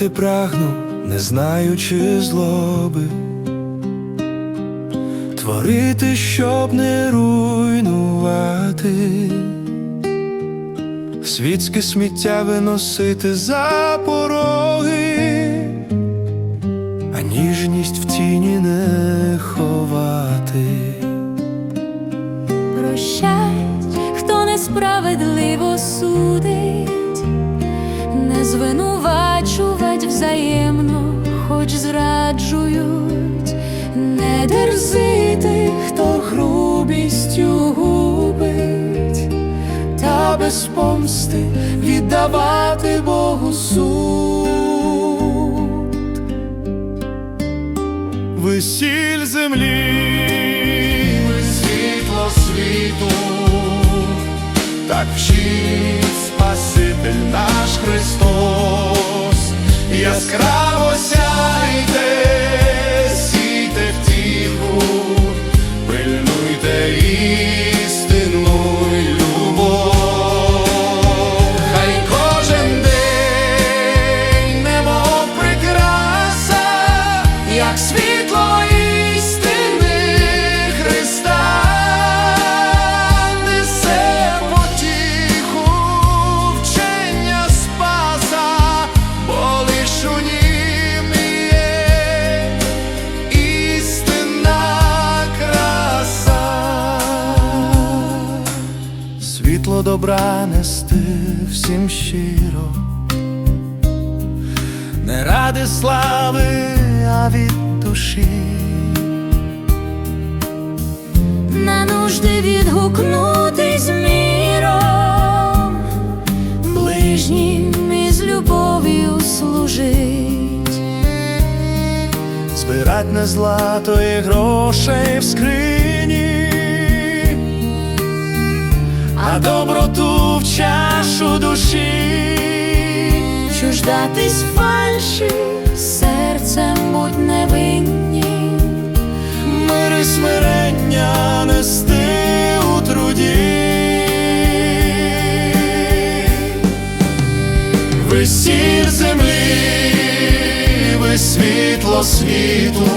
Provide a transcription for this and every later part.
Жити прагну, не знаючи злоби, творити, щоб не руйнувати, світське сміття виносити за пороги, а ніжність в тіні не ховати. Прощай, хто несправедливо судить, не звинувачувать взаємно, хоч зраджують, не дерзити, хто грубістю губить, та без помсти віддавати Богу суд. Весіль землі, ви світло світу, так вчить Спаситель наш Христос, яскраво сяйте, сійте втіху, пильнуйте істину й любов. Хай кожен день, немов прикраса, як світло добра нести всім щиро, не ради слави, а від душі. на нужди відгукнутись міром, ближнім із любов'ю служить. збирать не злато і грошей в скрині, а доброту в чашу душі. Чуждатись фальші, серцем будь невинні, Мир і смирення нести у труді. Ви сіль землі, ви світло світу,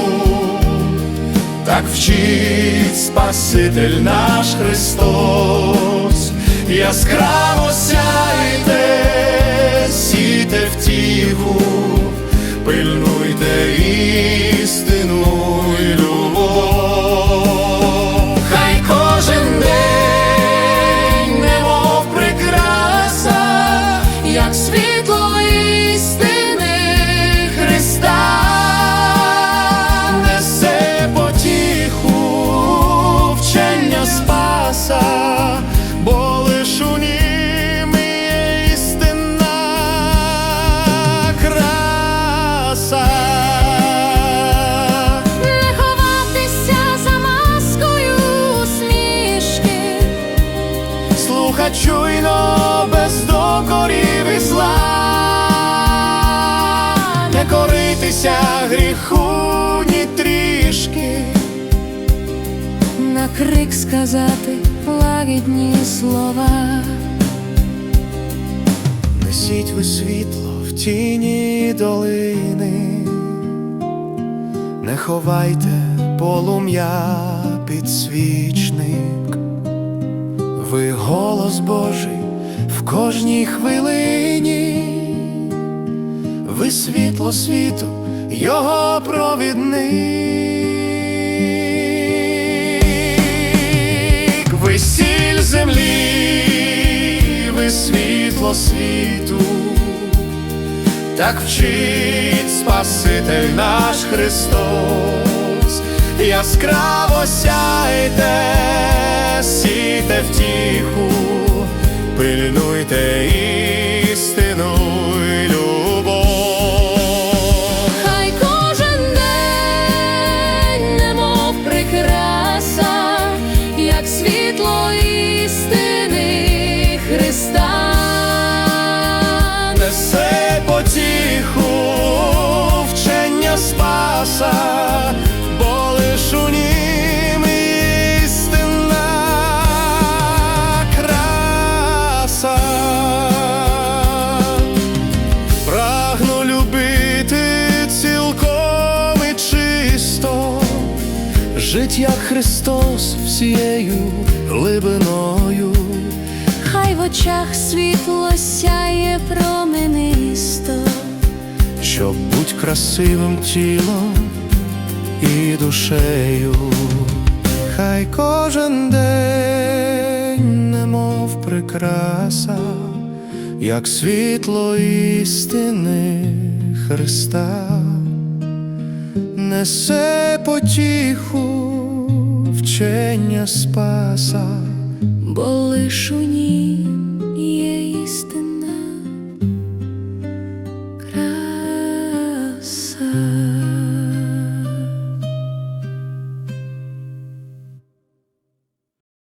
так вчить Спаситель наш Христос, яскраво Слухать чуйно без докорів і зла, не коритися гріху ні трішки. на крик сказати лагідні слова. Несіть ви світло в тіні долини, не ховайте полум'я під свічник, ви голос Божий в кожній хвилині, ви світло світу, його провідник, ви сіль землі, ви світло світу, так вчить Спаситель наш Христос, яскраво сяйте, жить як Христос всією глибиною, Хай в очах світло сяє променисто, щоб будь красивим тілом і душею. Хай кожен день, немов прикраса, як світло істини Христа, несе потіху вчення Спаса. бо лиш у ній є істина.